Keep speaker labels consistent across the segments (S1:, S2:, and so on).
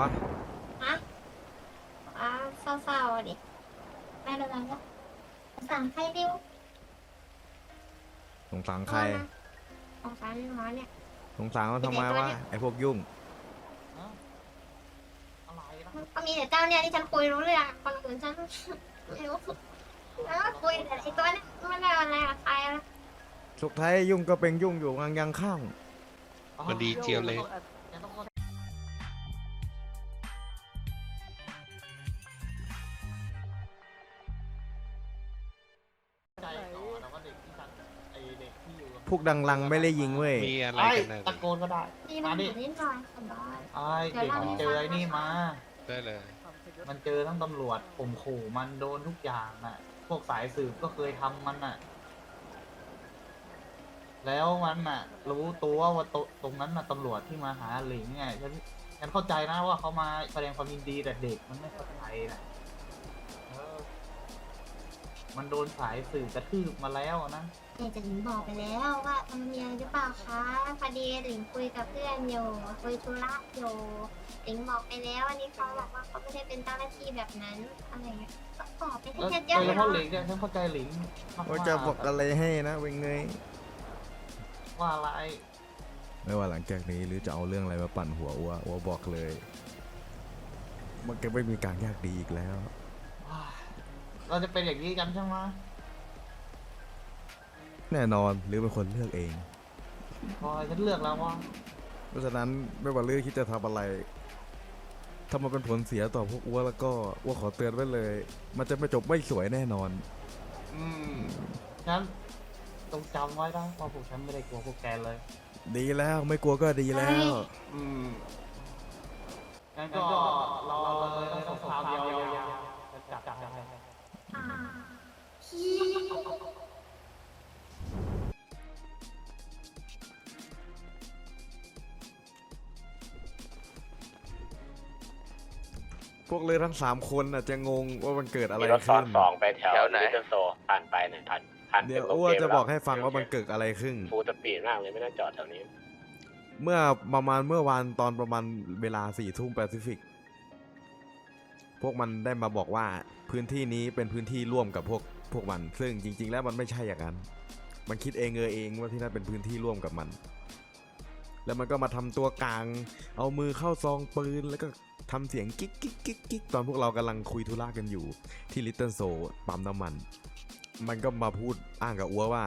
S1: วะ
S2: ฮะอ่าเศร้าๆอะดิไม่เป็นไรก็สั่งใครดิว
S1: สงสารใคร
S2: สงสารหมอเนี่ย
S1: สงสารเขาทำไมวะไอพวกยุ่ง
S3: อะไรนะ
S2: ก็มีแต่เจ้าเนี่ยที่ฉันคุยรู้เรื่องคนอื่นฉันไม่รู้แล้วก็คุยแต่ไอ้ตัวเนี้ไม่ได้อะไรกับใครนะ
S1: สุดท้ายยุ่งก็เป็นยุ่งอยู่ยังยังข้าง
S4: มันดีเจียวเลย
S1: พวกดังลังไม่ได้ยิงเว้ย
S4: มีอะไร
S3: ไอ้
S4: กันนะ
S3: ตะโกนก็ได้
S2: นี่มันอยู่นิดหน่อยสบาย
S3: ไอ้เด็กมันเจอไอ้นี่มา
S4: ได้เลย
S3: มันเจอทั้งตำรวจข่มขู่มันโดนทุกอย่างน่ะ พวกสายสืบก็เคยทำมันน่ะ แล้วมันน่ะ รู้ตัวว่าตตรงนั้นน่ะตำรวจที่มาหาหลิงเนี่ยฉันฉันเข้าใจนะว่าเขามาแสดงความยินดีแต่เด็กมันไม่เข้าใจน่ะเออ มันโดนสายสืบกระทืบมาแล้วนะ
S2: เนี่ยจะหลิงบอกไปแล้วว่ามันมีอะไรหรือเปล่าคะพอดีหลิงคุยกับเพื่อนอยู่คุยธุระอยู่หลิงบอกไปแล้วอันนี้เขาบอกว่าเขาไม่ได้เป็นเจ้าหน้าที่แบบนั้นอะไรเงี้ยก็บอกไป
S3: แล้ว
S2: เยอะ
S3: โดยเฉ
S2: ๆ
S3: พาะ
S2: เนาะ
S3: หลิงเนี่ยฉันเข้าใจหลิงมากๆ
S1: ว่าจะบอกอะไรให้นะเวงเงย
S3: ว่าอะไร
S1: ไม่ว่าหลังจากนี้หรือจะเอาเรื่องอะไรมาปั่นหัวอัวอัวบอกเลย มันก็ไม่มีการยากดีอีกแล้ว
S3: เราจะเป็นอย่างนี้กันใช่ไหม
S1: แน่นอนหรือเป็นคนเลือกเอง
S3: พอฉันเลือกแล้วว่า
S1: เพราะฉะนั้นไม่ว่าเรื่องคิดจะทำอะไร ถ้ามันเป็นผลเสียต่อพวกอ้วแล้วก็อ้วขอเตือนไว้เลย มันจะไม่จบไม่สวยแน่นอน
S3: อืมฉันต้องจำไว้นะว่าพวกฉันไม่ได้กลัวพวกแกเลย
S1: ดีแล้วไม่กลัวก็ดีแล้ว
S3: อืมงั้นก็รอเลยต้องสงครามยาวๆจะจับกัน
S2: อ่าฮี
S1: พวกเลยทั้งสามคนอาจจะงงว่ามันเกิดอะไร
S5: มีรถซ้อ
S1: ขึ้
S5: น
S1: น
S5: สองไปแถว
S4: แถวไหน
S5: ลิตเติ้ลโซผ่านไปหนึ่งพันผ่าน
S1: เดี๋ยว
S5: ต็ม
S1: อ้ว
S5: โเค
S1: จะบอกให้
S5: แล้ว
S1: ฟังว่ามันเกิดอะไรขึ้น
S5: ฟูลสปีดมากเลยไม่ต้องจอดแถวนี้
S1: เมื่อประมาณเมื่อวานตอนประมาณเวลาสี่ทุ่มแปซิฟิก พวกมันได้มาบอกว่าพื้นที่นี้เป็นพื้นที่ร่วมกับพวก พวกมันซึ่งจริง ๆ แล้วมันไม่ใช่อย่างนั้น มันคิดเองเออเองว่าที่นั่นเป็นพื้นที่ร่วมกับมัน แล้วมันก็มาทำตัวกลาง เอามือเข้าซองปืนแล้วก็ทำเสียงกิ๊กกิ๊กกิ๊กกิ๊กตอนพวกเรากำลังคุยธุระกันอยู่ ที่ลิตเติ้ลโซปั๊มน้ำมัน มันก็มาพูดอ้างกับอัวว่า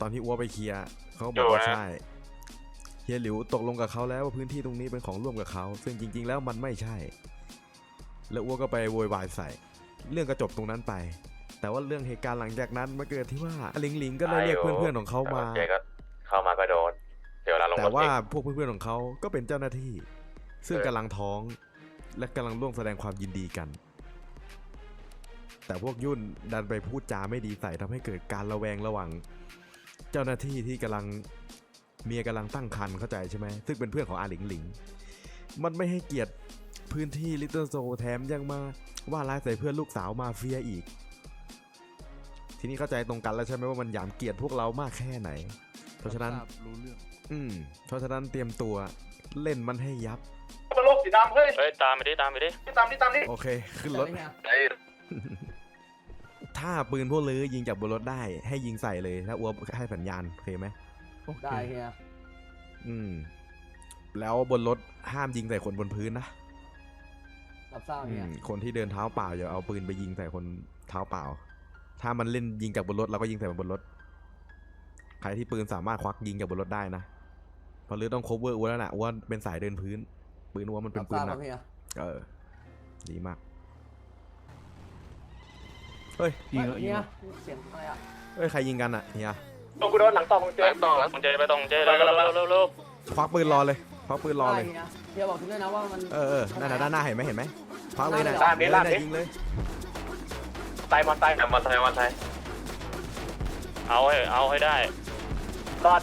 S1: ตอนที่อัวไปเคลียร์เขาบอกว่าใช่เฮียหลิวตกลงกับเขาแล้วว่าพื้นที่ตรงนี้เป็นของร่วมกับเขาซึ่งจริง ๆ แล้วมันไม่ใช่ แล้วอ้วก็ไปโวยวายใส่ เรื่องก็จบตรงนั้นไป แต่ว่าเรื่องเหตุการณ์หลังจากนั้นมาเกิดที่ว่าหลิงหลิงก็เลยเรียกเพื่อนๆของเขามา
S5: เจก็เข้ามาก็โดนเดี๋ยวเวลาลง
S1: แต่
S5: รถ
S1: ว่า
S5: เอง
S1: พวกเพื่อนๆของเขาก็เป็นเจ้าหน้าที่ ซึ่ง
S5: เออ
S1: กำลังท้อง และกำลังร่วมแสดงความยินดีกัน แต่พวกยุ่นดันไปพูดจาไม่ดีใส่ทำให้เกิดการระแวงระหว่างเจ้าหน้าที่ที่กำลังเมียกำลังตั้งครรภ์เข้าใจใช่ไหมซึ่งเป็นเพื่อนของอาหลิงหลิง มันไม่ให้เกียรติพื้นที่ลิตเติ้ลโซแถมยังมาว่าร้ายใส่เพื่อนลูกสาวมาเฟียอีก ทีนี้เข้าใจตรงกันแล้วใช่ไหมว่ามันหยามเกียรติพวกเรามากแค่ไหน เพราะฉะนั้น
S6: รู้เรื่อง
S1: อืม เพราะฉะนั้นเตรียมตัวเล่นมันให้ยับ
S3: มันโลกสีดำเฮ้ย
S5: เฮ้ยตามไปดิตามไปดิ
S3: ตามนี่ตามนี่
S1: โอเค ขึ้นรถถ้าปืนพวกลือยิงจากบนรถได้ ให้ยิงใส่เลยถ้าอัวให้สัญญาณโอเคไหม
S6: ได้เฮีย
S1: อืม แล้วบนรถห้ามยิงใส่คนบนพื้นนะ
S6: รับทราบ
S1: อื
S6: เฮีย
S1: มคนที่เดินเท้าเปล่าอย่าเอาปืนไปยิงใส่คนเท้าเปล่า ถ้ามันเล่นยิงจากบนรถเราก็ยิงใส่มันบนรถ ใครที่ปืนสามารถควักยิงจากบนรถได้นะเพราะลือต้อง cover อ้วนแล้วนะอ้วนเป็นสายเดินพื้น ปืนอ้วนมันเป็
S6: รั
S1: น
S6: บ
S1: ปื
S6: ท
S1: น
S6: ราบ
S1: ห
S6: ค
S1: นั
S6: รั
S1: ก
S6: บเฮีย
S1: เออ ดีมาก เฮ้ย
S6: เฮียเฮียเสียงอะไรอะ
S1: เฮ้ยใครยิงกันอะเฮีย
S5: ต้องกูโดนหลังต่อมึงเจต่อหลังเจไปตรงเจเร็วเร็วเร็วเร็วเร็ว
S1: ควักปืนรอเลยควักปืนรอเลย
S6: ได้เฮียเฮียบอกทุกด้วยนะว่ามัน
S1: เออเออนั่นน่ะด้านหน้าเห็นไหมเห็นไหมควักเลยนะ
S6: ลากดิ
S1: เลย
S5: ลากดิ
S1: นะยิงเลย
S5: ไซมอนไซมอนไซมอนไซเอาให้เอาให้ได้รอด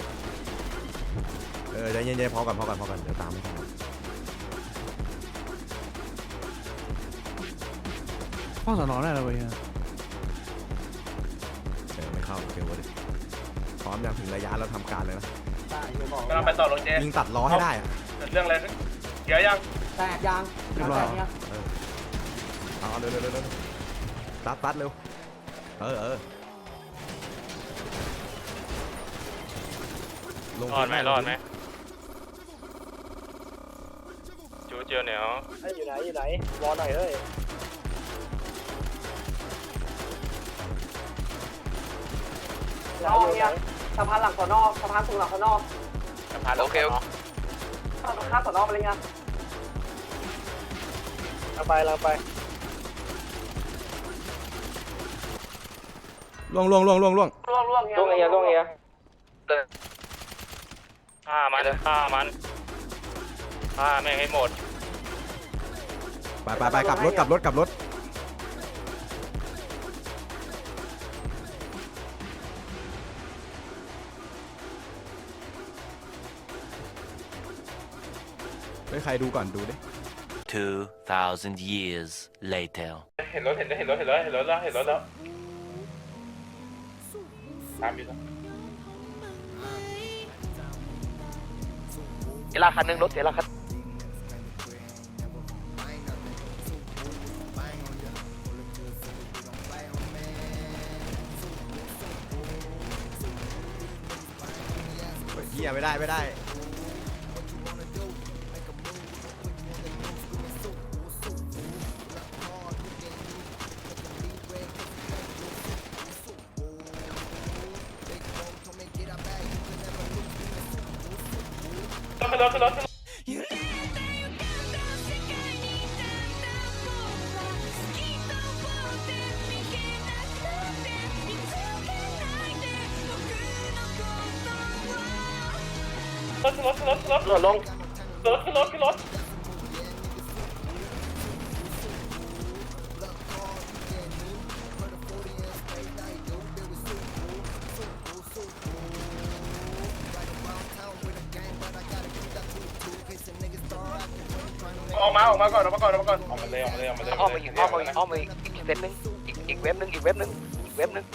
S1: เออใจเย็นๆพอก่อนพอก่อนพอก่อนเดี๋ยวตามไม่ทัน
S6: ห้องสอนอได้แล้วเฮีย
S1: เออไม่เข้าโอเคเว้ยพร้อมยังถึงระยะแล้วทำการเลยนะ
S6: ได้เฮียบอก
S3: กำลังไปต่อลงเจ
S1: ยิงตัดล้อให้ได้อะ
S3: เรื่องอะไรเยอะยัง
S6: แตกยางเรียบร้อยเหรอ
S1: เอาเอาเร็วเร็วเร็วเร็ว ตัดตัดเร็ว เออเออลง
S5: รอดไหม
S1: พื้น
S5: รอดไหมจูเจียวเหนียว
S7: อยู่ไหนอยู่ไหนวอหน่อยเอ้ย
S6: สอนอเนี่ยสะพานหลังสอนอสะพานสูงหลังสอนอ
S5: สะพานโอเค
S6: ข้ามสอนอไปเลยไง
S7: เราไปเราไป
S1: ล่วงล่วงล่วงล่วงล่วง
S6: ล่วงล่วงเงี้ย
S7: ล่วงเอียล่วงเอีย
S5: ฆ่ามันฆ่ามันฆ่าแม่งให้หมด
S1: ไปไปไปกลับรถกลับรถกลับรถไปใครดูก่อนดูดิ
S8: 2,000 years later.
S5: เห็นรถเห็นเห็นรถเห็นรถเห็นรถแล้วเห็นรถแล้ว ตามอยู่แล้ว
S7: เวลาคันหนึ่งรถเวลาคัน
S1: เฮียไม่ได้ไม่ได้
S5: ขึ้นรถขึ้นรถขึ้นรถรถขึ้นรถขึ้นรถขึ้นรถ
S7: รถลง
S5: รถขึ้นรถขึ้นรถ ออกมาออกมาก่อนออกมาก่อนออกมาก่อนออกมาเลยออกมาเลยออกมาเลย
S7: อ้อมมาอีกอ้อมมาอีกอ้อมมาอีกอีกเว็บนึงอีกอีกเว็บนึงอีกเว็บนึงอีกเว็บนึง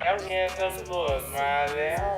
S5: แล้วเงี้ยตำรวจมาแล้ว